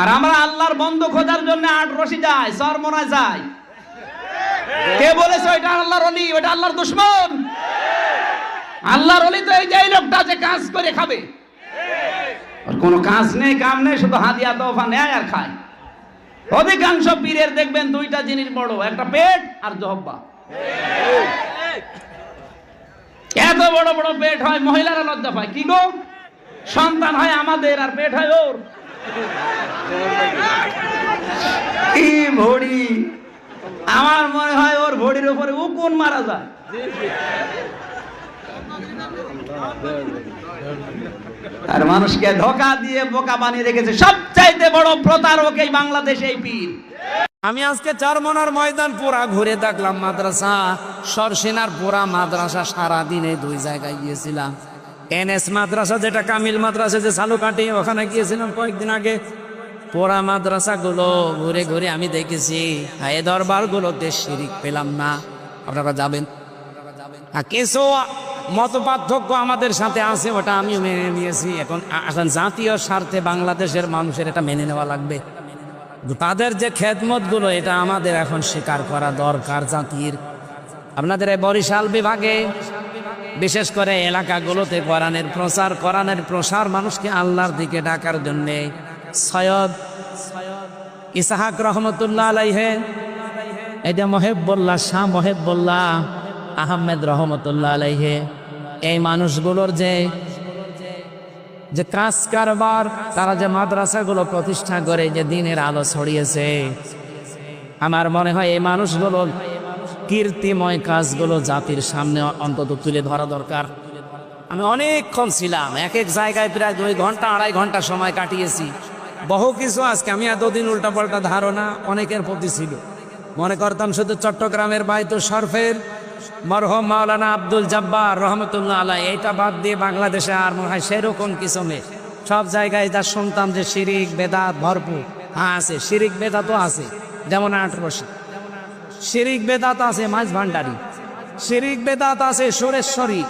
আর আমরা আল্লাহর বন্ধ খোঁজার জন্য আট রশি যায় সরমনায় যায়। কে বলেছে ওইটা আল্লাহর অলি ওইটা আল্লাহর দুশ্মন। আল্লাহর অলি তো এই যে লোকটা যে কাজ করে খাবে। ওর কোনো কাজ নেই, কাম নেই, শুধু হাদিয়া, তোফা নেয় আর খায়। অধিকাংশ পীরের দেখবেন দুইটা জিনিস বড়, একটা পেট আর জহব্বা। এত বড় বড় পেট হয়, মহিলারা লজ্জা পায়। কি গো? সন্তান হয় আমাদের আর পেট হয় ওর। কি ভড়ি, আমার মনে হয় ওর ভড়ির উপরে উকুন মারা যায়। আর মানুষকে ধোকা দিয়ে বোকা বানিয়ে রেখেছে সবচাইতে বড় প্রতারক এই বাংলাদেশে এই পীর। আমি আজকে চারমনার ময়দান পুরা ঘুরে দেখলাম মাদ্রাসা, সরসেনার পুরা মাদ্রাসা সারা দিনে দুই জায়গায় গিয়েছিলাম। এনএস মাদ্রাসা যেটা, কামিল মাদ্রাসা যে চালু কাটি, ওখানে গিয়েছিলাম কয়েকদিন আগে। পোড়া মাদ্রাসা গুলো ঘুরে ঘুরে আমি দেখেছি। এ দরবার গুলোতে শিরিক পেলাম না। আপনারা যাবেন? মত পার্থক্য আমাদের সাথে আছে, ওটা আমিও মেনে নিয়েছি। এখন এখন জাতীয় স্বার্থে বাংলাদেশের মানুষের এটা মেনে নেওয়া লাগবে। তাদের যে খেদমতগুলো এটা আমাদের এখন স্বীকার করা দরকার জাতির। আপনাদের এই বরিশাল বিভাগে বিশেষ করে এলাকাগুলোতে কোরআনের প্রচার, কোরআনের প্রসার মানুষকে আল্লাহর দিকে ডাকার জন্য। সৈয়দ ইসাহাক রহমতুল্লাহ আলাইহে এটা মহেবুল্লাহ শাহ মহেবুল্লাহ আহমেদ রহমতুল্লাহ আলাইহে, এই মানুষগুলোর যে যে কাজ কারবার, তারা যে মাদ্রাসাগুলো প্রতিষ্ঠা করে, যে দিনের আলো ছড়িয়েছে। আমার মনে হয় এই মানুষগুলো কীর্তিময় কাজগুলো জাতির সামনে অন্তত তুলে ধরা দরকার। আমি অনেকক্ষণ ছিলাম এক এক জায়গায় প্রায় দুই ঘণ্টা, আড়াই ঘণ্টা সময় কাটিয়েছি। বহু কিছু আজকে আমি এতদিন উল্টাপাল্টা ধারণা অনেকের প্রতি ছিল। মনে করতাম শুধু চট্টগ্রামের বাইতু শরফের মরহম মাওলানা আব্দুল জব্বার রহমতুল্লাহ আলাই, এইটা বাদ দিয়ে বাংলাদেশে আর মনে হয় সেরকম কিছু নেই। সব জায়গায় যা শুনতাম যে শিরিক বেদাত ভরপুর। হ্যাঁ আছে, শিরিক বেদাত আছে, যেমন আঠারোশি। শিরিক বেদাত আছে মাছ ভান্ডারি শিরিক বেদাত আছে সুরেশ্বরী।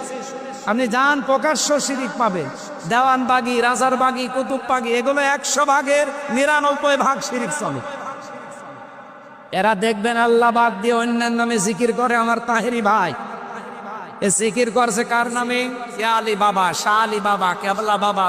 আপনি যান, প্রকাশ্য শিরিক পাবেন। দেওয়ানবাগি রাজারবাগি কুতুববাগি এগুলো একশো ভাগের নিরানব্বই ভাগ শিরিক চলে। এরা দেখবেন আল্লাহ বাদ দিয়ে অন্যান্য নামে জিকির করে আমার তাহেরি ভাই। এ জিকির করছে কার নামে? আলী বাবা, শাহ আলী বাবা, কেবলা বাবা